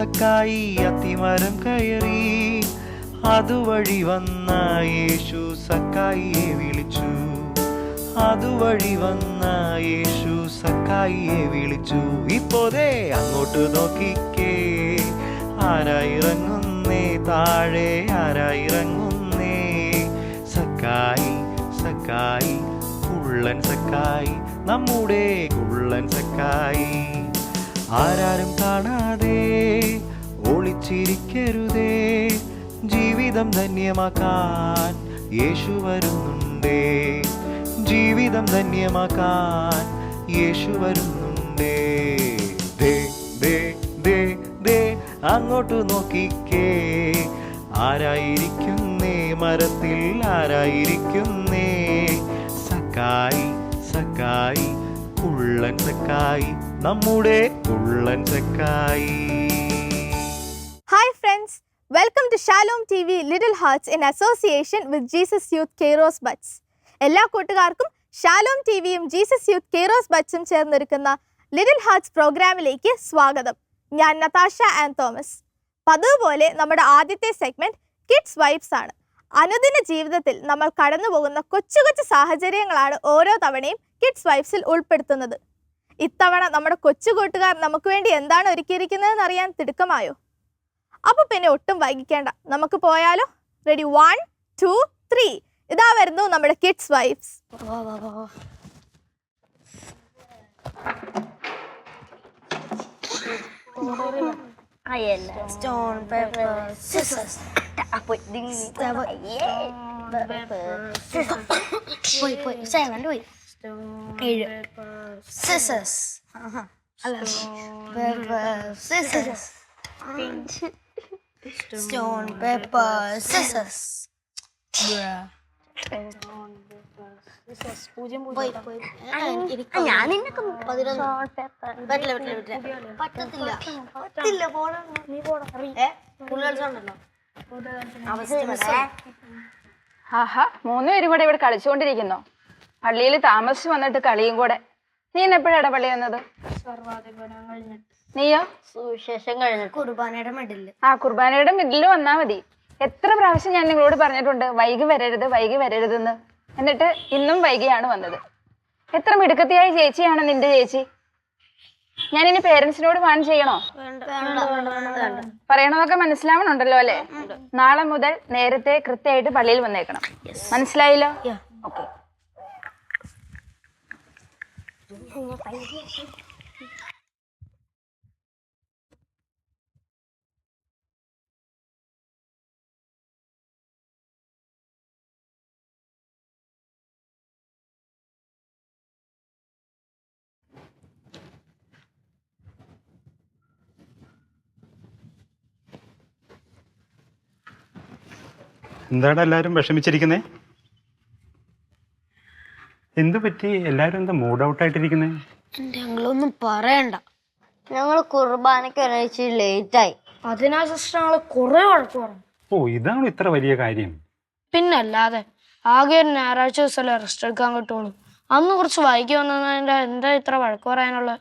അതിമരം അത്തിമരം കയറി. അതുവഴി വന്ന യേശു സക്കായിയെ വിളിച്ചു. അതുവഴി വന്ന യേശു സക്കായിയെ വിളിച്ചു. ഇപ്പോതേ അങ്ങോട്ട് നോക്കിക്കേ. ആരായിറങ്ങുന്നേ? താഴെ ആരായിറങ്ങുന്നേ? സക്കായി സക്കായി കുള്ളൻ സക്കായി നമ്മുടെ കുള്ളൻ സക്കായി. ആരാരും കാണാതെ ഒളിച്ചിരിക്കരുതേ. ജീവിതം ധന്യമാക്കാൻ യേശു വരുന്നുണ്ടേ. ജീവിതം ധന്യമാക്കാൻ യേശു വരുന്നുണ്ടേ. ദേ ദേ ദേ അങ്ങോട്ട് നോക്കിക്കേ. ആരായിരിക്കുന്നേ മരത്തിൽ? ആരായിരിക്കുന്നേ? സക്കായി സക്കായി കുള്ളൻ സക്കായി നമ്മുടെ കുള്ളൻ Sakkayi friends welcome to Shalom T V little hearts in association with Jesus Youth Kairos Buds. എല്ലാ കൂട്ടുകാർക്കും ഷാലോം ടി വിയും ജീസസ് യൂത്ത് കെയറോസ് ബച്ചും ചേർന്നൊരുക്കുന്ന ലിറ്റിൽ ഹാർട്സ് പ്രോഗ്രാമിലേക്ക് സ്വാഗതം. ഞാൻ നതാഷ ആൻഡ് തോമസ്. പതിവുപോലെ നമ്മുടെ ആദ്യത്തെ സെഗ്മെന്റ് കിഡ്സ് വൈബ്സ് ആണ്. അനുദിന ജീവിതത്തിൽ നമ്മൾ കടന്നു പോകുന്ന കൊച്ചു കൊച്ചു സാഹചര്യങ്ങളാണ് ഓരോ തവണയും കിഡ്സ് വൈബ്സിൽ ഉൾപ്പെടുത്തുന്നത്. ഇത്തവണ നമ്മുടെ കൊച്ചു കൂട്ടുകാർ നമുക്ക് വേണ്ടി എന്താണ് ഒരുക്കിയിരിക്കുന്നതെന്ന് അറിയാൻ തിടുക്കമായോ? അപ്പൊ പിന്നെ ഒട്ടും വൈകിക്കേണ്ട. നമുക്ക് പോയാലോ? റെഡി വൺ ടു ത്രീ ഇതാ വരുന്നു നമ്മുടെ കിഡ്സ് വൈഫ്സ് സ്റ്റോൺ പേപ്പർ സിസേഴ്സ് പോയി പോയി. സെവൻ പോയി. ഏഴ് paper scissors stone paper scissors ഞാൻ നിന്നെ പതിനൊന്ന്. പറ്റില്ല പറ്റില്ല പറ്റില്ല. പറ്റത്തില്ല. പറ്റില്ല പോണം. നീ പോണം. ആഹാ മൂന്നുപേരും കൂടെ ഇവിടെ കളിച്ചുകൊണ്ടിരിക്കുന്നു. പള്ളിയിൽ താമസിച്ച് വന്നിട്ട് കളിയും കൂടെ. നീ എപ്പോഴാണ് പള്ളി വന്നത്? നീയോ? സുവിശേഷം കഴിഞ്ഞു കുർബാനയുടെ മിഡിൽ ആ കുർബാനയുടെ മിഡിൽ വന്നാ മതി. എത്ര പ്രാവശ്യം ഞാൻ നിങ്ങളോട് പറഞ്ഞിട്ടുണ്ട് വൈകി വരരുത് വൈകി വരരുതെന്ന്. എന്നിട്ട് ഇന്നും വൈകിയാണ് വന്നത്. എത്ര മിടുക്കത്തിയായ ചേച്ചിയാണ് നിന്റെ ചേച്ചി? ഞാൻ ഇനി പേരൻസിനോട് വാൺ ചെയ്യണോ? പറയണതൊക്കെ മനസ്സിലാവണുണ്ടല്ലോ അല്ലെ? നാളെ മുതൽ നേരത്തെ കൃത്യമായിട്ട് പള്ളിയിൽ വന്നേക്കണം. മനസ്സിലായില്ലോ? ഓക്കെ എന്താടാ എല്ലാവരും വിഷമിച്ചിരിക്കുന്നേ? എന്ത് പറ്റി? എല്ലാരും എന്താ മൂഡ് ഔട്ട് ആയിട്ടിരിക്കുന്നേ? ഞങ്ങളൊന്നും പറയണ്ട. ഞങ്ങൾ കുർബാനയ്ക്ക് ഒരാഴ്ച ലേറ്റ് ആയി. അതിനാ സിസ്റ്റർ ഞങ്ങൾ കുറെ വഴക്ക് പറഞ്ഞു. ഓ ഇതാണ് ഇത്ര വലിയ കാര്യം. പിന്നല്ലാതെ ആകെ ഒരു ഞായറാഴ്ച ദിവസമല്ലേ റെസ്റ്റ് എടുക്കാൻ കിട്ടുള്ളൂ. അന്ന് കുറച്ച് വൈകി വന്നതിന്റെ എന്താ ഇത്ര വഴക്ക് പറയാനുള്ളത്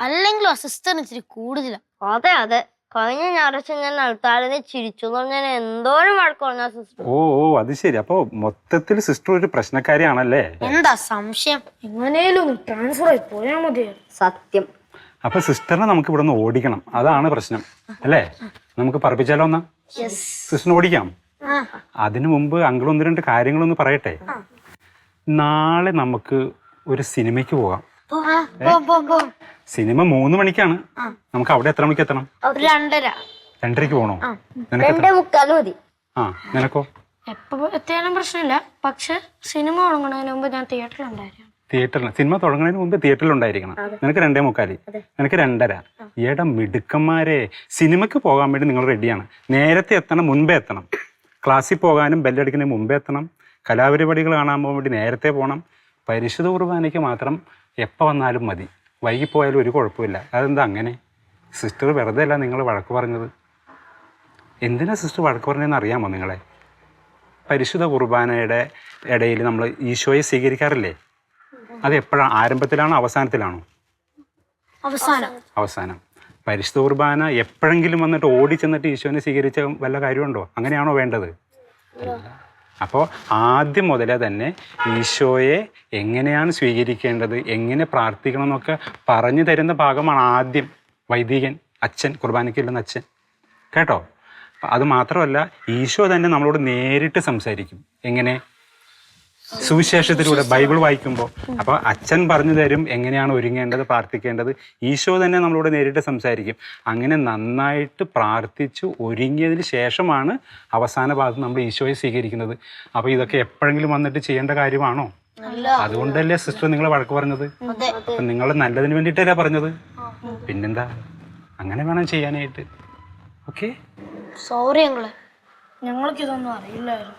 അല്ലെങ്കിലും അസിസ്റ്റന്റ് ഇച്ചിരി കൂടുതലാ. അതെ അതെ. കഴിഞ്ഞ ഞായറാഴ്ച ഞാൻ അൾത്താലിനെ ചിരിച്ചു ഞാൻ എന്തോരം വഴക്ക് പറഞ്ഞ സിസ്റ്റർ. ഓ ഓ അത് ശരി. അപ്പൊ മൊത്തത്തിൽ സിസ്റ്റർ ഒരു പ്രശ്നക്കാരിയാണല്ലേ? എന്താ സംശയം? എങ്ങനെയും ഒന്ന് ട്രാൻസ്ഫർ ആയി പോയാൽ മതിയായിരുന്നു. സത്യം. അപ്പൊ സിസ്റ്ററിനെ നമുക്ക് ഇവിടെ നിന്ന് ഓടിക്കണം. അതാണ് പ്രശ്നം. അല്ലേ? നമുക്ക് പറപ്പിച്ചാലോ എന്നാ? സിസ്റ്ററിനെ ഓടിക്കാം. അതിനു മുമ്പ് അങ്കിൾ ഒന്ന് രണ്ട് കാര്യങ്ങളൊന്ന് പറയട്ടെ? നാളെ നമുക്ക് ഒരു സിനിമയ്ക്ക് പോകാം. സിനിമ മൂന്ന് മണിക്കാണ്. നമുക്ക് അവിടെ എത്ര മണിക്ക് എത്തണം? ഒരു രണ്ടര. രണ്ടരക്ക് പോണോ? രണ്ടേ മുക്കാൽ മതി. ആ നിനക്കോ? എപ്പോ എത്തിയാലും പ്രശ്നമില്ല. പക്ഷെ സിനിമ തുടങ്ങുന്നതിന് മുമ്പ് ഞാൻ തിയേറ്ററിലുണ്ടായിരുന്നു തിയേറ്ററിൽ സിനിമ തുടങ്ങുന്നതിന് മുമ്പ് തിയേറ്ററിൽ ഉണ്ടായിരിക്കണം. നിനക്ക് രണ്ടേ മുക്കാൽ. നിനക്ക് രണ്ടര. ഏടാ മിടുക്കന്മാരെ സിനിമയ്ക്ക് പോകാൻ വേണ്ടി നിങ്ങൾ റെഡിയാണ് നേരത്തെ എത്തണം മുൻപേ എത്തണം. ക്ലാസ്സിൽ പോകാനും ബെല്ലടിക്കുന്നതിന് മുമ്പേ എത്തണം. കലാപരിപാടികൾ കാണാൻ പോകാൻ വേണ്ടി നേരത്തെ പോകണം പരിശുദ്ധ കുർബാനയ്ക്ക് മാത്രം എപ്പോൾ വന്നാലും മതി. വൈകിപ്പോയാലും ഒരു കുഴപ്പമില്ല. അതെന്താ അങ്ങനെ? സിസ്റ്റർ വെറുതെ അല്ല നിങ്ങൾ വഴക്ക് പറഞ്ഞത്? എന്തിനാ സിസ്റ്റർ വഴക്ക് പറഞ്ഞതെന്ന് അറിയാമോ നിങ്ങളെ? പരിശുദ്ധ കുർബാനയുടെ ഇടയിൽ നമ്മൾ ഈശോയെ സ്വീകരിക്കാറില്ലേ? അത് എപ്പോഴാണ് ആരംഭത്തിലാണോ? അവസാനത്തിലാണോ? അവസാനം. അവസാനം. പരിശുദ്ധ കുർബാന എപ്പോഴെങ്കിലും വന്നിട്ട് ഓടി ചെന്നിട്ട് ഈശോനെ സ്വീകരിച്ച വല്ല കാര്യമുണ്ടോ? അങ്ങനെയാണോ വേണ്ടത്? അപ്പോൾ ആദ്യം മുതലേ തന്നെ ഈശോയെ എങ്ങനെയാണ് സ്വീകരിക്കേണ്ടത്? എങ്ങനെ പ്രാർത്ഥിക്കണം എന്നൊക്കെ പറഞ്ഞു തരുന്ന ഭാഗമാണ് ആദ്യം വൈദികൻ അച്ഛൻ കുർബാനയ്ക്കില്ലെന്ന അച്ഛൻ. കേട്ടോ? അത് മാത്രമല്ല ഈശോ തന്നെ നമ്മളോട് നേരിട്ട് സംസാരിക്കും. എങ്ങനെ? സുവിശേഷത്തിലൂടെ ബൈബിൾ വായിക്കുമ്പോൾ അപ്പൊ അച്ഛൻ പറഞ്ഞു തരും എങ്ങനെയാണ് ഒരുങ്ങേണ്ടത് പ്രാർത്ഥിക്കേണ്ടത്. ഈശോ തന്നെ നമ്മളോട് നേരിട്ട് സംസാരിക്കും. അങ്ങനെ നന്നായിട്ട് പ്രാർത്ഥിച്ചു ഒരുങ്ങിയതിന് ശേഷമാണ് അവസാന ഭാഗത്ത് നമ്മൾ ഈശോയെ സ്വീകരിക്കുന്നത്. അപ്പൊ ഇതൊക്കെ എപ്പോഴെങ്കിലും വന്നിട്ട് ചെയ്യേണ്ട കാര്യമാണോ? അതുകൊണ്ടല്ലേ സിസ്റ്റർ നിങ്ങളെ വഴക്ക് പറഞ്ഞത്? അപ്പൊ നിങ്ങൾ നല്ലതിന് വേണ്ടിയിട്ടല്ലേ പറഞ്ഞത്? പിന്നെന്താ? അങ്ങനെ വേണം ചെയ്യാനായിട്ട്. ഓക്കെ? സോറി ഞങ്ങൾക്ക് ഇതൊന്നും അറിയില്ലായിരുന്നു.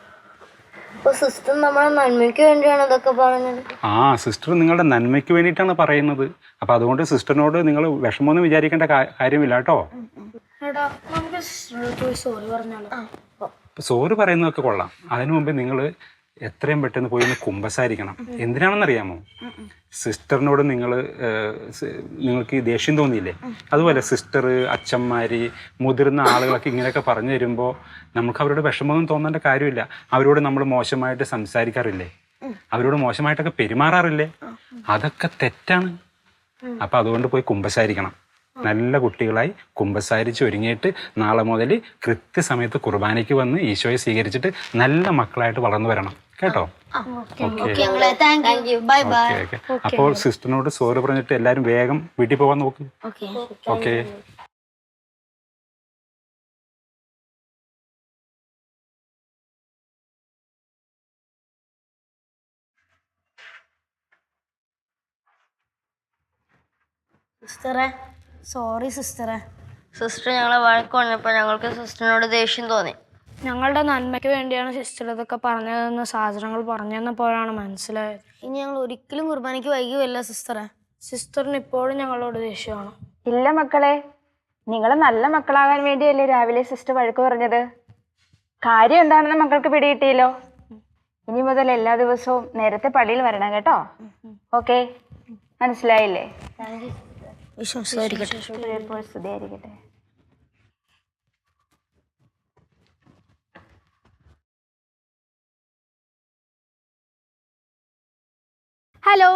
സിസ്റ്റർ നന്മയ്ക്ക് വേണ്ടിയാണ് ഇതൊക്കെ പറഞ്ഞത്. ആ സിസ്റ്റർ നിങ്ങളുടെ നന്മയ്ക്ക് വേണ്ടിയിട്ടാണ് പറയുന്നത്. അപ്പൊ അതുകൊണ്ട് സിസ്റ്ററിനോട് നിങ്ങൾ വിഷമമൊന്നും വിചാരിക്കേണ്ട കാര്യമില്ല കേട്ടോ. എടാ നമുക്ക് സോറി പറഞ്ഞാലോ? ഇപ്പൊ സോറ് പറയുന്നതൊക്കെ കൊള്ളാം. അതിനു മുമ്പ് നിങ്ങൾ എത്രയും പെട്ടെന്ന് പോയി ഒന്ന് കുമ്പസാരിക്കണം. എന്തിനാണെന്നറിയാമോ? സിസ്റ്ററിനോട് നിങ്ങൾ നിങ്ങൾക്ക് ദേഷ്യം തോന്നിയില്ലേ? അതുപോലെ സിസ്റ്റർ അച്ഛന്മാർ മുതിർന്ന ആളുകളൊക്കെ ഇങ്ങനെയൊക്കെ പറഞ്ഞു തരുമ്പോൾ നമുക്ക് അവരോട് വിഷമമൊന്നും തോന്നേണ്ട കാര്യമില്ല. അവരോട് നമ്മൾ മോശമായിട്ട് സംസാരിക്കാറില്ലേ? അവരോട് മോശമായിട്ടൊക്കെ പെരുമാറാറില്ലേ? അതൊക്കെ തെറ്റാണ്. അപ്പം അതുകൊണ്ട് പോയി കുമ്പസാരിക്കണം. നല്ല കുട്ടികളായി കുമ്പസാരിച്ച് ഒരുങ്ങിയിട്ട് നാളെ മുതൽ കൃത്യസമയത്ത് കുർബാനയ്ക്ക് വന്ന് ഈശോയെ സ്വീകരിച്ചിട്ട് നല്ല മക്കളായിട്ട് വളർന്നു വരണം. കേട്ടോ? Okay thank you bye bye okay okay. അപ്പോൾ സിസ്റ്ററിനോട് സോറി പറഞ്ഞിട്ട് എല്ലാരും വേഗം വീട്ടിൽ പോകാൻ നോക്ക്. ഓക്കെ ഓക്കെ സിസ്റ്ററെ സോറി സിസ്റ്ററെ. സിസ്റ്റർ ഞങ്ങളെ വഴക്ക് പറഞ്ഞപ്പോൾ ഞങ്ങൾക്ക് സിസ്റ്ററിനോട് ദേഷ്യം തോന്നി. ഞങ്ങളുടെ നന്മയ്ക്ക് വേണ്ടിയാണ് സിസ്റ്റർ ഇതൊക്കെ പറഞ്ഞതെന്ന് സാധനങ്ങൾ പറഞ്ഞു തന്നപ്പോഴാണ് മനസ്സിലായത്. ഇനി ഞങ്ങൾ ഒരിക്കലും കുർബാനയ്ക്ക് വൈകുമല്ല സിസ്റ്ററെ സിസ്റ്ററിന് ഇപ്പോഴും ഞങ്ങളോട് ദേഷ്യമാണ്. ഇല്ല മക്കളെ നിങ്ങൾ നല്ല മക്കളാകാൻ വേണ്ടിയല്ലേ രാവിലെ സിസ്റ്റർ വഴക്ക് പറഞ്ഞത്? കാര്യം എന്താണെന്ന് മക്കൾക്ക് പിടികിട്ടിയല്ലോ? ഇനി മുതൽ എല്ലാ ദിവസവും നേരത്തെ പള്ളിയിൽ വരണം കേട്ടോ. ഓക്കെ? മനസ്സിലായില്ലേ? വിശ്വാസമായിരിക്കട്ടെ. ഹലോ.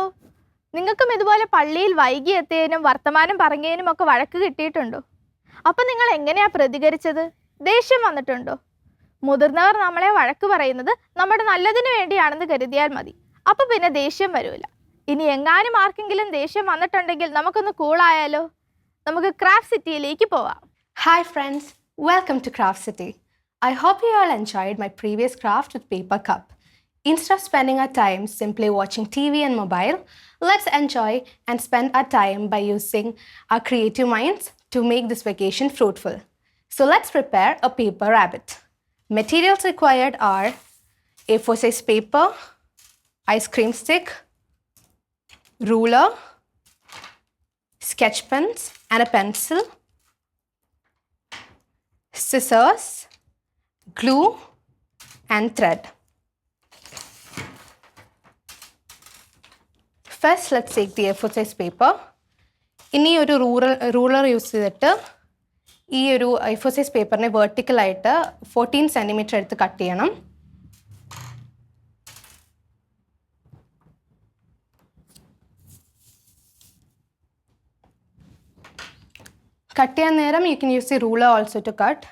നിങ്ങൾക്കും ഇതുപോലെ പള്ളിയിൽ വൈകി എത്തിയതിനും വർത്തമാനം പറഞ്ഞതിനും ഒക്കെ വഴക്ക് കിട്ടിയിട്ടുണ്ടോ? അപ്പം നിങ്ങൾ എങ്ങനെയാ പ്രതികരിച്ചത്? ദേഷ്യം വന്നിട്ടുണ്ടോ? മുതിർന്നവർ നമ്മളെ വഴക്ക് പറയുന്നത് നമ്മുടെ നല്ലതിന് വേണ്ടിയാണെന്ന് കരുതിയാൽ മതി. അപ്പം പിന്നെ ദേഷ്യം വരൂല. ഇനി എങ്ങാനും ആർക്കെങ്കിലും ദേഷ്യം വന്നിട്ടുണ്ടെങ്കിൽ നമുക്കൊന്ന് കൂളായാലോ നമുക്ക് ക്രാഫ്റ്റ് സിറ്റിയിലേക്ക് പോവാം. Hi friends welcome to craft city I hope you all enjoyed my previous craft with paper cup. Instead of spending our time simply watching TV and mobile, let's enjoy and spend our time by using our creative minds to make this vacation fruitful. So let's prepare a paper rabbit. Materials required are A4 size paper, ice cream stick, ruler, sketch pens and a pencil, scissors, glue, and thread. First, let's take the A4 size paper ഇനി ഒരു rural ruler use ചെയ്തിട്ട് ഈ ഒരു F four size പേപ്പറിനെ വേർട്ടിക്കലായിട്ട് fourteen centimetre എടുത്ത് cut ചെയ്യണം. Cut ചെയ്യാൻ നേരം you can use the ruler also to cut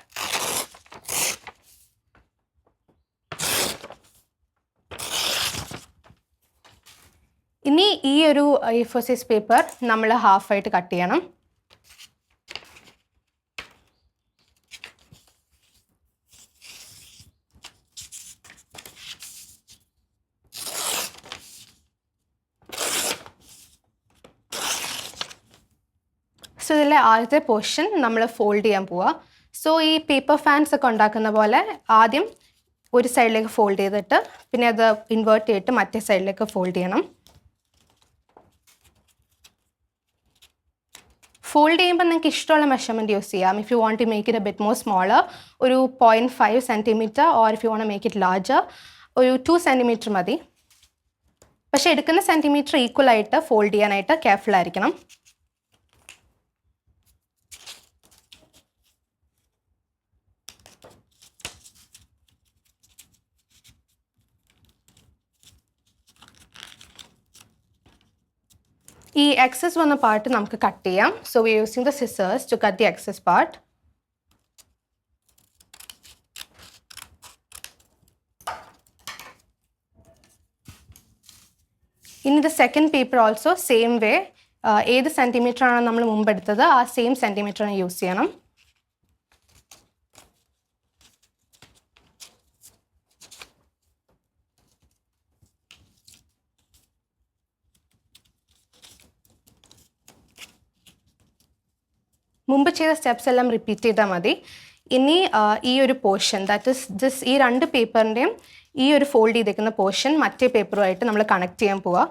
ഇനി ഈ സൈസ് പേപ്പർ നമ്മൾ ഹാഫായിട്ട് കട്ട് ചെയ്യണം. സോ ഇതിലെ ആദ്യത്തെ പോർഷൻ നമ്മൾ ഫോൾഡ് ചെയ്യാൻ പോവുക സോ ഈ പേപ്പർ ഫാൻസ് ഒക്കെ ഉണ്ടാക്കുന്ന പോലെ ആദ്യം ഒരു സൈഡിലേക്ക് ഫോൾഡ് ചെയ്തിട്ട് പിന്നെ അത് ഇൻവേർട്ട് ചെയ്തിട്ട് മറ്റേ സൈഡിലേക്ക് ഫോൾഡ് ചെയ്യണം. ഫോൾഡ് ചെയ്യുമ്പോൾ നിങ്ങൾക്ക് ഇഷ്ടമുള്ള മെഷർമെന്റ് യൂസ് ചെയ്യാം. If you want to make it a bit more smaller ഒരു point five centimetre or if you want make it larger ഒരു ടു സെന്റിമീറ്റർ മതി. പക്ഷേ എടുക്കുന്ന സെന്റിമീറ്റർ ഈക്വൽ ആയിട്ട് ഫോൾഡ് ചെയ്യാനായിട്ട് കെയർഫുൾ ആയിരിക്കണം. ഈ എക്സസ് വന്ന പാർട്ട് നമുക്ക് കട്ട് ചെയ്യാം. So we using the scissors to cut the excess part ഇനി the second paper also same way ഏത് സെന്റിമീറ്റർ ആണ് നമ്മൾ മുമ്പ് എടുത്തത്? ആ സെയിം സെന്റിമീറ്റർ യൂസ് ചെയ്യണം. മുമ്പ് ചെയ്ത സ്റ്റെപ്സ് എല്ലാം റിപ്പീറ്റ് ചെയ്താൽ മതി. ഇനി ഈ ഒരു പോർഷൻ ദാറ്റ് ഇസ് ജസ് ഈ രണ്ട് പേപ്പറിന്റെയും ഈ ഒരു ഫോൾഡ് ചെയ്തേക്കുന്ന പോർഷൻ മറ്റേ പേപ്പറുമായിട്ട് നമ്മൾ കണക്ട് ചെയ്യാൻ പോവുക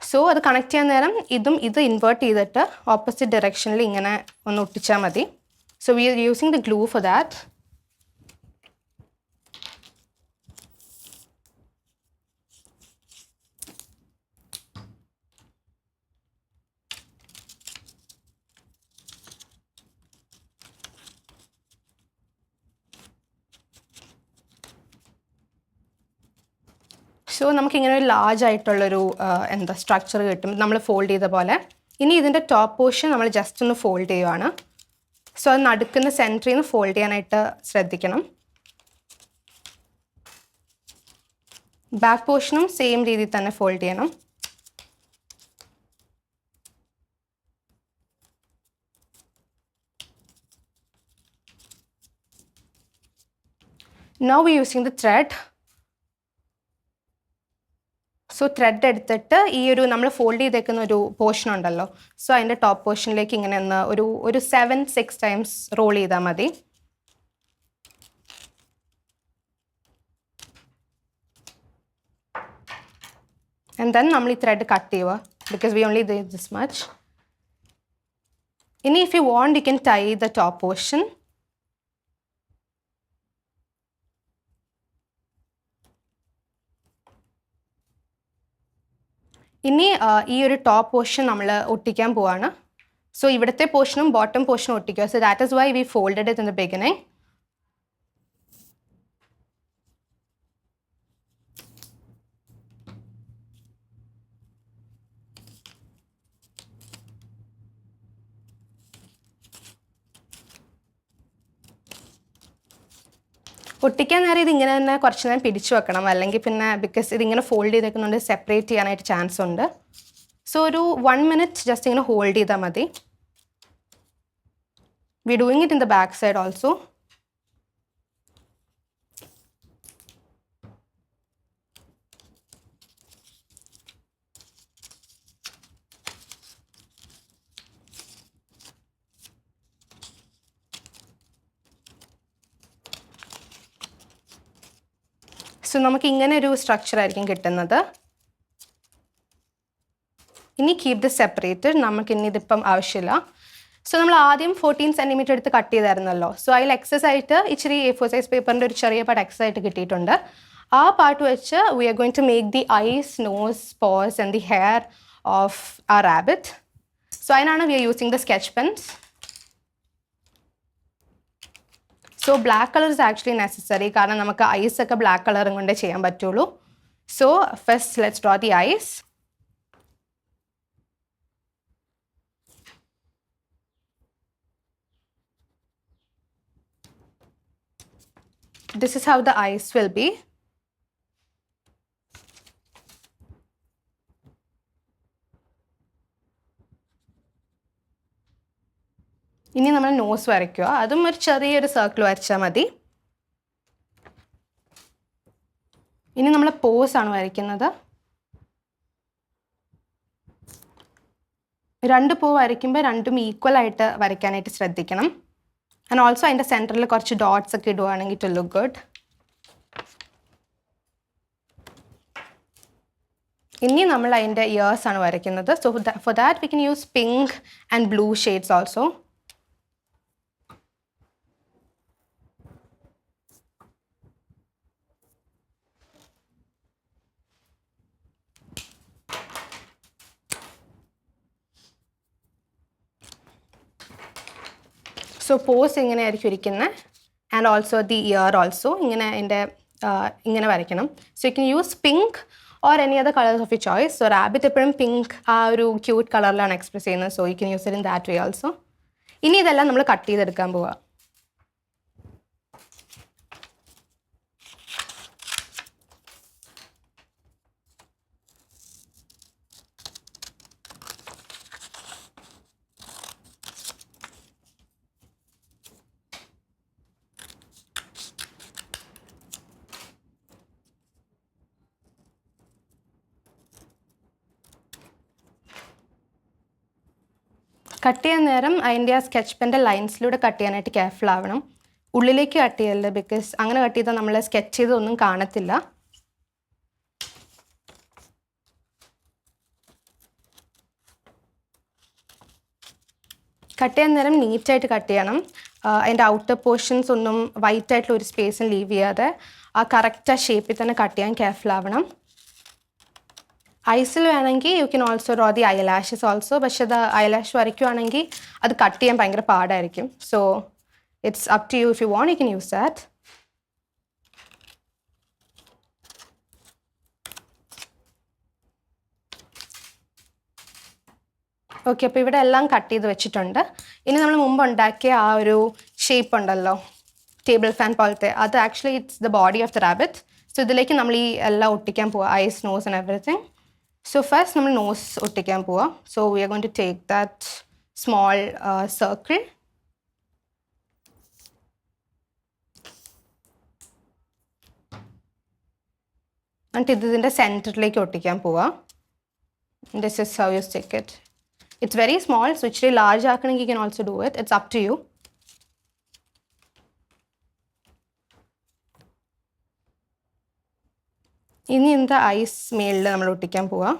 സോ അത് കണക്ട് ചെയ്യാൻ നേരം ഇതും ഇത് ഇൻവേർട്ട് ചെയ്തിട്ട് ഓപ്പോസിറ്റ് ഡയറക്ഷനിൽ ഇങ്ങനെ ഒന്ന് ഒട്ടിച്ചാൽ മതി. So we are using the glue for that so നമുക്കിങ്ങനെ ഒരു ലാർജ് ആയിട്ടുള്ളൊരു എന്താ സ്ട്രക്ചർ കിട്ടും. നമ്മൾ ഫോൾഡ് ചെയ്ത പോലെ. ഇനി ഇതിന്റെ ടോപ്പ് പോർഷൻ നമ്മൾ ജസ്റ്റ് ഒന്ന് ഫോൾഡ് ചെയ്യുവാണ്. സോ അത് നടുക്കുന്ന സെന്ററിൽ നിന്ന് ഫോൾഡ് ചെയ്യാനായിട്ട് ശ്രദ്ധിക്കണം. ബാക്ക് പോർഷനും സെയിം രീതിയിൽ തന്നെ ഫോൾഡ് ചെയ്യണം. Now using the thread so thread എടുത്തിട്ട് ഈ ഒരു നമ്മൾ ഫോൾഡ് ചെയ്തേക്കുന്ന ഒരു പോർഷൻ ഉണ്ടല്ലോ. സോ അതിന്റെ ടോപ്പ് പോർഷനിലേക്ക് ഇങ്ങനെ ഒന്ന് ഒരു ഒരു സെവൻ സിക്സ് ടൈംസ് റോൾ ചെയ്താൽ മതി. ആൻഡ് ദെൻ നമ്മൾ ഈ ത്രെഡ് കട്ട് ചെയ്യുക because we only this much ഇനി if you want you can tie the top portion ഇനി ഈ ഒരു ടോപ്പ് പോർഷൻ നമ്മൾ ഒട്ടിക്കാൻ പോവാണ്. സോ ഇവിടുത്തെ പോർഷനും ബോട്ടം പോർഷനും ഒട്ടിക്കുക. So that is why we folded it in the beginning ഒട്ടിക്കാൻ നേരം ഇത് ഇങ്ങനെ തന്നെ കുറച്ച് നേരം പിടിച്ചു വെക്കണം. അല്ലെങ്കിൽ പിന്നെ ബിക്കോസ് ഇതിങ്ങനെ ഫോൾഡ് ചെയ്തേക്കുന്നതുകൊണ്ട് സെപ്പറേറ്റ് ചെയ്യാനായിട്ട് ചാൻസ് ഉണ്ട്. സോ ഒരു വൺ മിനിറ്റ് ജസ്റ്റ് ഇങ്ങനെ ഹോൾഡ് ചെയ്താൽ മതി. We doing it in the back side also so നമുക്ക് ഇങ്ങനെ ഒരു സ്ട്രക്ചർ ആയിരിക്കും കിട്ടുന്നത്. ഇനി കീപ് ദ സെപ്പറേറ്റഡ് നമുക്ക് ഇനി ഇതിപ്പം ആവശ്യമില്ല. സോ നമ്മൾ ആദ്യം ഫോർട്ടീൻ സെന്റിമീറ്റർ എടുത്ത് കട്ട് ചെയ്തായിരുന്നല്ലോ. സോ അതിൽ എക്സസ് ആയിട്ട് ഇച്ചിരി എ ഫോർ സൈസ് പേപ്പറിന്റെ ഒരു ചെറിയ പാർട്ട് എക്സസ് ആയിട്ട് കിട്ടിയിട്ടുണ്ട്. ആ പാർട്ട് വെച്ച് we are going to make the eyes nose paws and the hair of a rabbit so അതിനാണ് we are using the sketch pens so black colour is actually necessary കാരണം നമുക്ക് eyes ഒക്കെ black കളറും കൊണ്ടേ ചെയ്യാൻ പറ്റുള്ളൂ. So first let's draw the eyes this is how the eyes will be. ഇനി നമ്മൾ നോസ് വരയ്ക്കുക. അതും ഒരു ചെറിയൊരു സർക്കിൾ വരച്ചാൽ മതി. ഇനി നമ്മൾ പോസ് ആണ് വരയ്ക്കുന്നത്. രണ്ട് പൂ വരയ്ക്കുമ്പോൾ രണ്ടും ഈക്വൽ ആയിട്ട് വരയ്ക്കാനായിട്ട് ശ്രദ്ധിക്കണം. ആൻഡ് ഓൾസോ അതിന്റെ സെന്ററിൽ കുറച്ച് ഡോട്ട്സ് ഒക്കെ ഇടുവാണെങ്കിൽ ടു ലുക്ക് ഗുഡ് ഇനി നമ്മൾ അതിന്റെ ഇയേഴ്സ് ആണ് വരയ്ക്കുന്നത്. So for that we can use pink and blue shades also so paws ഇങ്ങനെ ആയിരിക്കും ഇരിക്കുന്നത് and also the ear also ഇങ്ങനെ എന്റെ ഇങ്ങനെ വരയ്ക്കണം. So you can use pink or any other colours of you choice so rabbit എപ്പോഴും pink ആ ഒരു ക്യൂട്ട് കളറിലാണ് എക്സ്പ്രസ് ചെയ്യുന്നത്. So you can use it in that way also ഇനി ഇതെല്ലാം നമ്മൾ കട്ട് ചെയ്തെടുക്കാൻ പോവുക കട്ട് ചെയ്യാൻ നേരം അതിന്റെ ആ സ്കെച്ച് പെന്റെ ലൈൻസിലൂടെ കട്ട് ചെയ്യാനായിട്ട് കെയർഫുൾ ആവണം. ഉള്ളിലേക്ക് കട്ട് ചെയ്യരുത് ബിക്കോസ് അങ്ങനെ കട്ട് ചെയ്താൽ നമ്മൾ സ്കെച്ച് ചെയ്തൊന്നും കാണത്തില്ല. കട്ട് ചെയ്യാൻ നേരം നീറ്റായിട്ട് കട്ട് ചെയ്യണം. അതിന്റെ ഔട്ടർ പോർഷൻസ് ഒന്നും വൈറ്റ് ആയിട്ടുള്ള ഒരു സ്പേസും ലീവ് ചെയ്യാതെ ആ കറക്റ്റ് ആ ഷേപ്പിൽ തന്നെ കട്ട് ചെയ്യാൻ കെയർഫുൾ ആവണം. ഐസിൽ വേണമെങ്കിൽ you can also draw the eyelashes also പക്ഷെ അത് ഐ ലാഷ് വരയ്ക്കുവാണെങ്കിൽ അത് കട്ട് ചെയ്യാൻ ഭയങ്കര പാടായിരിക്കും. So it's up to you if you want you can use that okay അപ്പോൾ ഇവിടെ എല്ലാം കട്ട് ചെയ്ത് വെച്ചിട്ടുണ്ട്. ഇനി നമ്മൾ മുമ്പ് ഉണ്ടാക്കിയ ആ ഒരു ഷേപ്പ് ഉണ്ടല്ലോ ടേബിൾ ഫാൻ പോലത്തെ അത് actually it's the body of the rabbit so ഇതിലേക്ക് നമ്മൾ ഈ എല്ലാം ഒട്ടിക്കാൻ പോവുക eyes nose and everything so first നമ്മൾ നോസ് ഒട്ടിക്കാൻ പോവാം. So we are goin to take that small circle എന്നിട്ട് ഇത് ഇതിന്റെ സെന്ററിലേക്ക് ഒട്ടിക്കാൻ പോവാം. This is how you stick it it's very small so ഇച്ചിരി large ആക്കണമെങ്കിൽ you can also do it it's up to you ഇനി എന്താ ഐസ് മേളിൽ നമ്മൾ ഒട്ടിക്കാൻ പോവാ?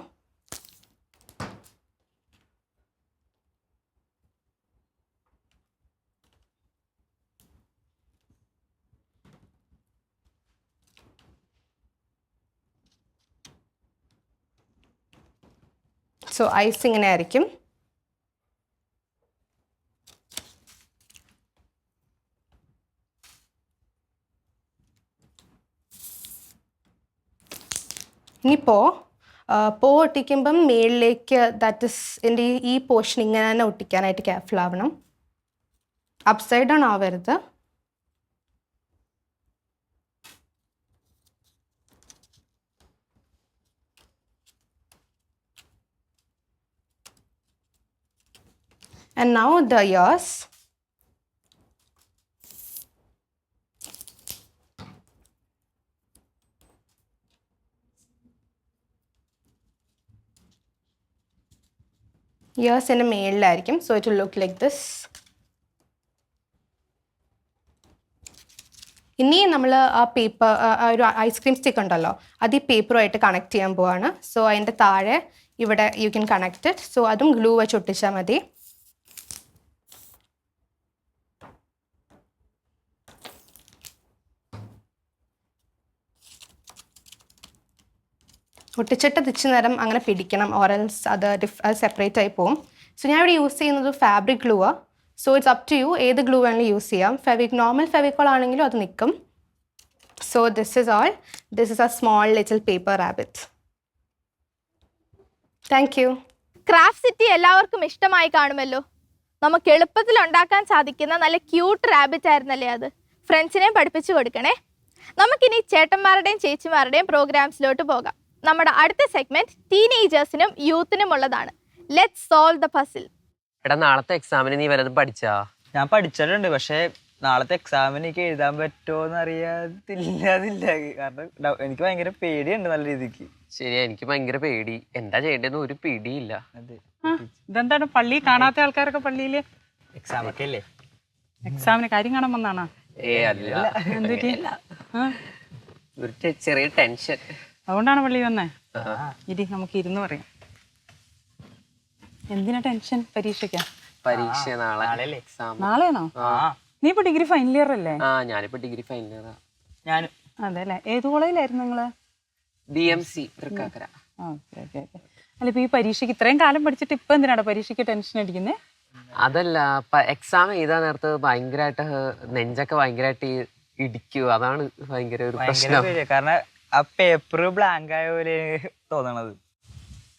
സോ ഐസ് ഇങ്ങനെ ആയിരിക്കും ഇനിയിപ്പോൾ പോ ഒട്ടിക്കുമ്പം മേളിലേക്ക് ദാറ്റ് ഇസ് എന്റെ ഈ പോർഷൻ ഇങ്ങനെ തന്നെ ഒട്ടിക്കാനായിട്ട് കെയർഫുൾ ആവണം അപ്സൈഡ് ഡൗൺ ആവരുത് And now the ears. ഇയേഴ്സിന്റെ മേളിലായിരിക്കും. So it look like this ഇനി നമ്മൾ ആ പേപ്പർ ഒരു ഐസ്ക്രീം സ്റ്റിക്ക് ഉണ്ടല്ലോ അത് ഈ പേപ്പറുമായിട്ട് കണക്ട് ചെയ്യാൻ പോവാണ്. സോ അതിന്റെ താഴെ ഇവിടെ യു ക്യാൻ കണക്ട് സോ അതും ഗ്ലൂ വെച്ച് ഒട്ടിച്ചാൽ മതി. ഒട്ടിച്ചിട്ട് തിച്ച് നേരം അങ്ങനെ പിടിക്കണം. ഓറൽസ് അത് ഡിഫ് അത് സെപ്പറേറ്റ് ആയി പോകും സോ ഞാൻ ഇവിടെ യൂസ് ചെയ്യുന്നത് fabric glue so it's up to you ഏത് ഗ്ലൂ വേണമെങ്കിലും യൂസ് ചെയ്യാം. ഫെവിക് നോർമൽ ഫെവിക്കോൾ ആണെങ്കിലും അത് നിൽക്കും. So this is all this is a small little paper rabbit thank you craft city എല്ലാവർക്കും ഇഷ്ടമായി കാണുമല്ലോ. നമുക്ക് എളുപ്പത്തിൽ ഉണ്ടാക്കാൻ സാധിക്കുന്ന നല്ല ക്യൂട്ട് റാബിറ്റ് ആയിരുന്നല്ലേ അത്. ഫ്രണ്ട്സിനെയും പഠിപ്പിച്ചു കൊടുക്കണേ. നമുക്കിനി ചേട്ടന്മാരുടെയും ചേച്ചിമാരുടെയും പ്രോഗ്രാംസിലോട്ട് പോകാം. നമ്മുടെ അടുത്ത സെഗ്മെന്റ് ടീനേജേഴ്സിനും യൂത്തിനും ഉള്ളതാണ്. ലെറ്റ് സോൾവ് ദ പസിൽ എടാ നാളത്തെ എക്സാമിന് നീ വല്ലതും പഠിച്ചാ? ഞാൻ പഠിച്ചിട്ടുണ്ട് പക്ഷേ നാളത്തെ എക്സാമിന് എനിക്ക് എഴുതാൻ പറ്റുമോന്ന് അറിയാതില്ല അതില്ല. കാരണം ഡൗ- എനിക്ക് ഭയങ്കര പേടിയുണ്ട് നല്ല രീതിക്ക്. ശരിയാ എനിക്ക് ഭയങ്കര പേടി. എന്താ ചെയ്യേണ്ടതെന്ന് ഒരു പിടിയില്ല. അതെ ഇതെന്താണ്? പള്ളി കാണാത്ത ആൾക്കാരൊക്കെ പള്ളിയിൽ? എക്സാം ഒക്കെ അല്ലേ? എക്സാമിന് കാര്യം കാണാൻ വന്നാണോ? ഏ അല്ല. എന്തുപറ്റി? ആ. ഒരു ചെ- ചെറിയ ടെൻഷൻ അതുകൊണ്ടാണ് പള്ളി വന്നേ. ഇരി നമുക്ക് ഇരുന്ന് പറയാം. എന്തിനാ ടെൻഷൻ പരീക്ഷയ്ക്കാ? പരീക്ഷ നാളെ? എക്സാം നാളെയാണോ? ആ. നീ ഇപ്പൊ ഡിഗ്രി ഫൈനൽ ഇയർ അല്ലേ? ആ ഞാനിപ്പോ ഡിഗ്രി ഫൈനൽ ഇയർ ഞാൻ അതെ അല്ലേ ഏത് കോളേജിലായിരുന്നു നിങ്ങൾ? B M C Thrikkakara. Okay okay okay. അല്ല ഇപ്പൊ ഈ പരീക്ഷയ്ക്ക് ഇത്രയും കാലം പഠിച്ചിട്ട് ഇപ്പൊ എന്തിനാണ് പരീക്ഷയ്ക്ക് ടെൻഷൻ അടിക്കുന്നത് അതല്ല എക്സാം എഴുതാൻ നേരത്ത് ഭയങ്കരമായിട്ട് നെഞ്ചൊക്കെ ഭയങ്കരമായിട്ട് ഇടിക്കൂ. അതാണ് ഭയങ്കര ഒരു പ്രശ്നം. കാരണം ആ പേപ്പർ ബ്ലാങ്ക് ആയ പോലെ തോന്നണത്.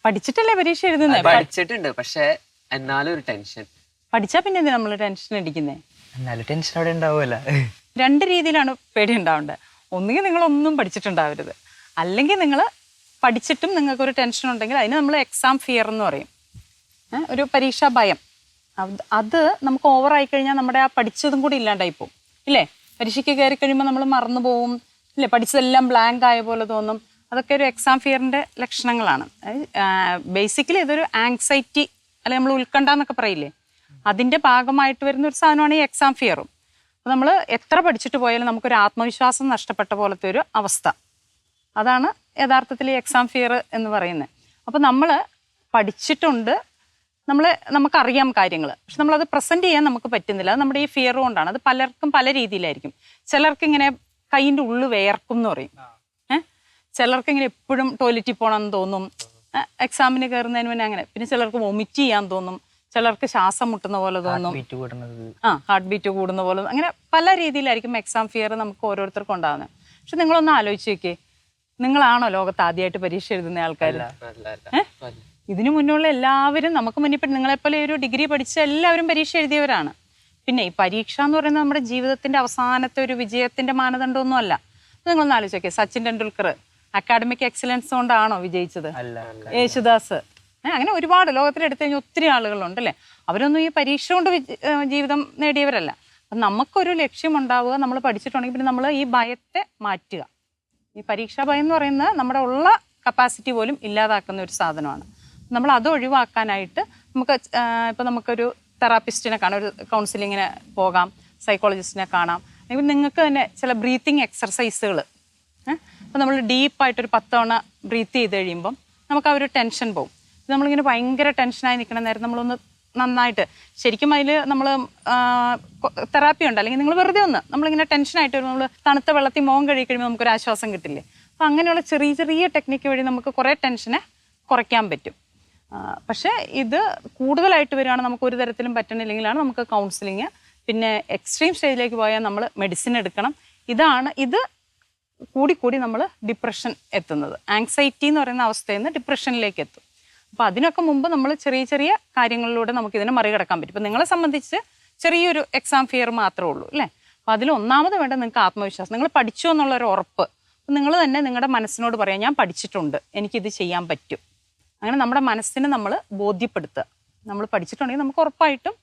പഠിച്ചിട്ടല്ലേ പരീക്ഷ എഴുതുന്നത് പഠിച്ചിട്ടുണ്ട് പക്ഷെ എന്നാലും ഒരു ടെൻഷൻ പഠിച്ചാ പിന്നെ നമ്മൾ ടെൻഷൻ അടിക്കുന്നേ? എന്നാലും ടെൻഷൻ അവിടെ ഉണ്ടാവുമല്ല. രണ്ട് രീതിയിലാണ് പേടി ഉണ്ടാവേണ്ടത് ഒന്നുകിൽ നിങ്ങൾ ഒന്നും പഠിച്ചിട്ടുണ്ടാവരുത്. അല്ലെങ്കിൽ നിങ്ങൾ പഠിച്ചിട്ടും നിങ്ങൾക്ക് ഒരു ടെൻഷൻ ഉണ്ടെങ്കിൽ അതിന് നമ്മൾ എക്സാം ഫിയർ എന്ന് പറയും. ഒരു പരീക്ഷാ ഭയം. അത് നമുക്ക് ഓവർ ആയി കഴിഞ്ഞാൽ നമ്മുടെ ആ പഠിച്ചതും കൂടി ഇല്ലാണ്ടായി പോകും ഇല്ലേ? പരീക്ഷയ്ക്ക് കയറി കഴിയുമ്പോൾ നമ്മൾ മറന്നു പോവും. ഇല്ലേ പഠിച്ചതെല്ലാം ബ്ലാങ്ക് ആയ പോലെ തോന്നും. അതൊക്കെ ഒരു എക്സാം ഫിയറിന്റെ ലക്ഷണങ്ങളാണ്. ബേസിക്കലി ഇതൊരു ആങ്സൈറ്റി അല്ലെ നമ്മൾ ഉത്കണ്ഠ എന്നൊക്കെ പറയില്ലേ? അതിന്റെ ഭാഗമായിട്ട് വരുന്ന ഒരു സാധനമാണ് ഈ എക്സാം ഫിയറും അപ്പോൾ നമ്മൾ എത്ര പഠിച്ചിട്ട് പോയാലും നമുക്കൊരു ആത്മവിശ്വാസം നഷ്ടപ്പെട്ട പോലത്തെ ഒരു അവസ്ഥ. അതാണ് യഥാർത്ഥത്തിൽ ഈ എക്സാം ഫിയർ എന്ന് പറയുന്നത്. അപ്പോൾ നമ്മൾ പഠിച്ചിട്ടുണ്ട്. നമ്മൾ നമുക്കറിയാം കാര്യങ്ങൾ പക്ഷെ നമ്മളത് പ്രസന്റ് ചെയ്യാൻ നമുക്ക് പറ്റുന്നില്ല. അത് നമ്മുടെ ഈ ഫിയർ കൊണ്ടാണ്. അത് പലർക്കും പല രീതിയിലായിരിക്കും. ചിലർക്ക് ഇങ്ങനെ കൈയിന്റെ ഉള്ളു വേർക്കും എന്ന് പറയും. ഏഹ് ചിലർക്ക് ഇങ്ങനെ എപ്പോഴും ടോയ്ലറ്റിൽ പോകണമെന്ന് തോന്നും. എക്സാമിന് കയറുന്നതിന് മുന്നേ അങ്ങനെ. പിന്നെ ചിലർക്ക് വൊമിറ്റ് ചെയ്യാൻ തോന്നും. ചിലർക്ക് ശ്വാസം മുട്ടുന്ന പോലെ തോന്നും. ആ ഹാർട്ട് ബീറ്റ് കൂടുന്ന പോലെ. അങ്ങനെ പല രീതിയിലായിരിക്കും എക്സാം ഫിയർ നമുക്ക് ഓരോരുത്തർക്കും ഉണ്ടാകുന്നത്. പക്ഷെ നിങ്ങളൊന്ന് ആലോചിച്ച് നോക്കിയേ. നിങ്ങളാണോ ലോകത്ത് ആദ്യമായിട്ട് പരീക്ഷ എഴുതുന്ന ആൾക്കാർ? ഇതിനു മുന്നുള്ള എല്ലാവരും നമുക്ക് മുന്നിൽ നിങ്ങളെപ്പോലെ ഒരു ഡിഗ്രി പഠിച്ച എല്ലാവരും പരീക്ഷ എഴുതിയവരാണ്. പിന്നെ ഈ പരീക്ഷ എന്ന് പറയുന്നത് നമ്മുടെ ജീവിതത്തിന്റെ അവസാനത്തെ ഒരു വിജയത്തിന്റെ മാനദണ്ഡമൊന്നും അല്ല. നിങ്ങളൊന്ന് ആലോചിച്ച് നോക്കിയേ സച്ചിൻ ടെണ്ടുൽക്കർ അക്കാഡമിക് എക്സലൻസ് കൊണ്ടാണോ വിജയിച്ചത്? യേശുദാസ്. അങ്ങനെ ഒരുപാട്. ലോകത്തിൽ എടുത്തു കഴിഞ്ഞാൽ ഒത്തിരി ആളുകളുണ്ട് അല്ലേ? അവരൊന്നും ഈ പരീക്ഷ കൊണ്ട് ജീവിതം നേടിയവരല്ല. അപ്പം നമുക്കൊരു ലക്ഷ്യം ഉണ്ടാവുക നമ്മൾ പഠിച്ചിട്ടുണ്ടെങ്കിൽ പിന്നെ നമ്മൾ ഈ ഭയത്തെ മാറ്റുക. ഈ പരീക്ഷാ ഭയം എന്ന് പറയുന്നത് നമ്മുടെ ഉള്ള കപ്പാസിറ്റി പോലും ഇല്ലാതാക്കുന്ന ഒരു സാധനമാണ്. നമ്മൾ അത് ഒഴിവാക്കാനായിട്ട് നമുക്ക് ഇപ്പം നമുക്കൊരു തെറാപ്പിസ്റ്റിനെ കാണാം ഒരു കൗൺസിലിങ്ങിന് പോകാം സൈക്കോളജിസ്റ്റിനെ കാണാം. അല്ലെങ്കിൽ നിങ്ങൾക്ക് തന്നെ ചില ബ്രീത്തിങ് എക്സർസൈസുകൾ അപ്പോൾ നമ്മൾ ഡീപ്പായിട്ടൊരു പത്തവണ തവണ ബ്രീത്ത് ചെയ്ത് കഴിയുമ്പം നമുക്ക് ആ ഒരു ടെൻഷൻ പോകും നമ്മളിങ്ങനെ ഭയങ്കര ടെൻഷനായി നിൽക്കുന്ന നേരം നമ്മളൊന്ന് നന്നായിട്ട് ശരിക്കും അതിൽ നമ്മൾ തെറാപ്പി ഉണ്ട്. അല്ലെങ്കിൽ നിങ്ങൾ വെറുതെ ഒന്ന് നമ്മളിങ്ങനെ ടെൻഷനായിട്ട് നമ്മൾ തണുത്ത വെള്ളത്തിൽ മോൻ കഴുകി കഴിയുമ്പോൾ നമുക്കൊരു ആശ്വാസം കിട്ടില്ലേ? അപ്പോൾ അങ്ങനെയുള്ള ചെറിയ ചെറിയ ടെക്നിക്ക് വഴി നമുക്ക് കുറേ ടെൻഷനെ കുറയ്ക്കാൻ പറ്റും. പക്ഷേ ഇത് കൂടുതലായിട്ട് വരികയാണെങ്കിൽ നമുക്ക് ഒരു തരത്തിലും പറ്റണില്ലെങ്കിലാണ് നമുക്ക് കൗൺസിലിങ് പിന്നെ എക്സ്ട്രീം സ്റ്റേജിലേക്ക് പോയാൽ നമ്മൾ മെഡിസിൻ എടുക്കണം. ഇതാണ് ഇത് കൂടി കൂടി നമ്മൾ ഡിപ്രഷൻ എത്തുന്നത്. ആങ്സൈറ്റി എന്ന് പറയുന്ന അവസ്ഥയിൽ നിന്ന് ഡിപ്രഷനിലേക്ക് എത്തും. അപ്പോൾ അതിനൊക്കെ മുമ്പ് നമ്മൾ ചെറിയ ചെറിയ കാര്യങ്ങളിലൂടെ നമുക്ക് ഇതിനെ മറികടക്കാൻ പറ്റും. ഇപ്പം നിങ്ങളെ സംബന്ധിച്ച് ചെറിയൊരു എക്സാം ഫിയർ മാത്രമേ ഉള്ളൂ അല്ലേ? അപ്പോൾ അതിൽ ഒന്നാമത് വേണ്ട നിങ്ങൾക്ക് ആത്മവിശ്വാസം. നിങ്ങൾ പഠിച്ചു എന്നുള്ളൊരു ഉറപ്പ്. നിങ്ങൾ തന്നെ നിങ്ങളുടെ മനസ്സിനോട് പറയാം ഞാൻ പഠിച്ചിട്ടുണ്ട്. എനിക്കിത് ചെയ്യാൻ പറ്റും. അങ്ങനെ നമ്മുടെ മനസ്സിനെ നമ്മൾ ബോധ്യപ്പെടുത്തുക. നമ്മൾ പഠിച്ചിട്ടുണ്ടെങ്കിൽ നമുക്ക് ഉറപ്പായിട്ടും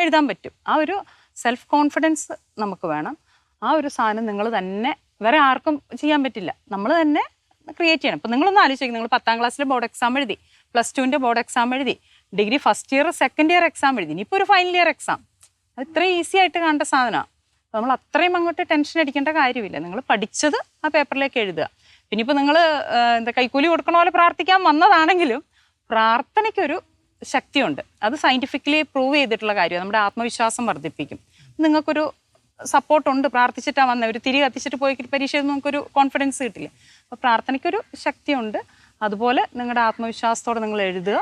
എഴുതാൻ പറ്റും. ആ ഒരു സെൽഫ് കോൺഫിഡൻസ് നമുക്ക് വേണം. ആ ഒരു സാധനം നിങ്ങൾ തന്നെ വേറെ ആർക്കും ചെയ്യാൻ പറ്റില്ല. നമ്മൾ തന്നെ ക്രിയേറ്റ് ചെയ്യണം. ഇപ്പം നിങ്ങളൊന്ന് ആലോചിക്കും നിങ്ങൾ പത്താം ക്ലാസ്സിലെ ബോർഡ് എക്സാം എഴുതി പ്ലസ് ടുവിന്റെ ബോർഡ് എക്സാം എഴുതി degree first year second year exam എഴുതി ഇനിയിപ്പോൾ ഒരു ഫൈനൽ ഇയർ എക്സാം അത് ഇത്രയും ഈസി ആയിട്ട് കാണേണ്ട സാധനമാണ്. നമ്മൾ അത്രയും അങ്ങോട്ട് ടെൻഷൻ അടിക്കേണ്ട കാര്യമില്ല. നിങ്ങൾ പഠിച്ചത് ആ പേപ്പറിലേക്ക് എഴുതുക. പിന്നെ ഇപ്പോൾ നിങ്ങൾ എന്താ കൈക്കൂലി കൊടുക്കണ പോലെ പ്രാർത്ഥിക്കാൻ വന്നതാണെങ്കിലും പ്രാർത്ഥനയ്ക്കൊരു ശക്തിയുണ്ട്. അത് സയന്റിഫിക്കലി പ്രൂവ് ചെയ്തിട്ടുള്ള കാര്യമാണ്. നമ്മുടെ ആത്മവിശ്വാസം വർദ്ധിപ്പിക്കും. നിങ്ങൾക്കൊരു സപ്പോർട്ടുണ്ട് പ്രാർത്ഥിച്ചിട്ടാണ് വന്നത് ഒരു തിരി കത്തിച്ചിട്ട് പോയി പരീക്ഷ എഴുതുമ്പോൾ നമുക്കൊരു കോൺഫിഡൻസ് കിട്ടില്ല. അപ്പോൾ പ്രാർത്ഥനയ്ക്കൊരു ശക്തിയുണ്ട്. അതുപോലെ നിങ്ങളുടെ ആത്മവിശ്വാസത്തോടെ നിങ്ങൾ എഴുതുക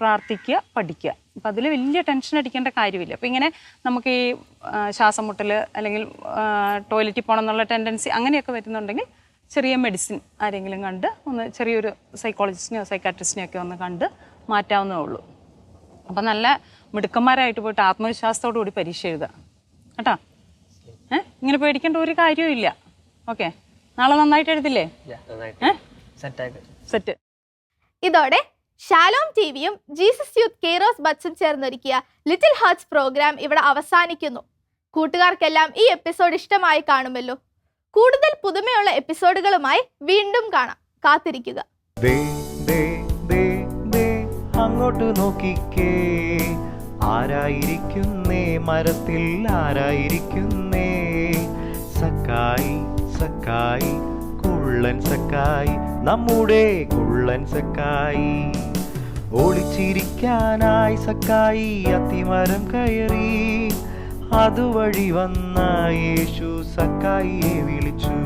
പ്രാർത്ഥിക്കുക പഠിക്കുക. അപ്പം അതിൽ വലിയ ടെൻഷൻ അടിക്കേണ്ട കാര്യമില്ല. അപ്പം ഇങ്ങനെ നമുക്ക് ഈ ശ്വാസം മുട്ടൽ അല്ലെങ്കിൽ ടോയ്ലറ്റിൽ പോകണം എന്നുള്ള ടെൻഡൻസി അങ്ങനെയൊക്കെ വരുന്നുണ്ടെങ്കിൽ ചെറിയ മെഡിസിൻ ആരെങ്കിലും കണ്ട് ഒന്ന് ചെറിയൊരു സൈക്കോളജിസ്റ്റിനെയോ സൈക്കാട്രിസ്റ്റിനെയോ ഒക്കെ ഒന്ന് കണ്ട് മാറ്റാവുന്നേ ഉള്ളൂ. അപ്പം നല്ല മിടുക്കന്മാരായിട്ട് പോയിട്ട് ആത്മവിശ്വാസത്തോടു കൂടി പരീക്ഷ എഴുതുക. കേട്ടോ? ഏ? ഇങ്ങനെ പേടിക്കേണ്ട ഒരു കാര്യവും ഇല്ല. ഓക്കെ. നാളെ നന്നായിട്ട് എഴുതില്ലേ? സെറ്റ് ഇതോടെ ഷാലോം ടി വിയും ജീസസ് യൂത്ത് കെയ്റോസ് ബച്ചും ചേർന്നൊരുക്കിയ ലിറ്റിൽ ഹാർട്സ് പ്രോഗ്രാം ഇവിടെ അവസാനിക്കുന്നു. കൂട്ടുകാർക്കെല്ലാം ഈ എപ്പിസോഡ് ഇഷ്ടമായി കാണുമല്ലോ. കൂടുതൽ പുതുമയുള്ള എപ്പിസോഡുകളുമായി വീണ്ടും കാണാം. കാത്തിരിക്കുക. അങ്ങോട്ട് നോക്കിക്കേ. ആരായിരിക്കുന്നേ? മരത്തിൽ ആരായിരിക്കുന്നേ? സക്കായി സക്കായി കുള്ളൻ സക്കായി നമ്മുടെ കുള്ളൻ സക്കായി ഒളിച്ചിരിക്കാനായി സക്കായി അത്തിമരം കയറി. അതുവഴി വന്ന യേശു സക്കായിയെ വിളിച്ചു.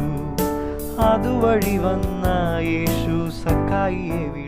അതുവഴി വന്ന യേശു സക്കായിയെ വിളിച്ചു.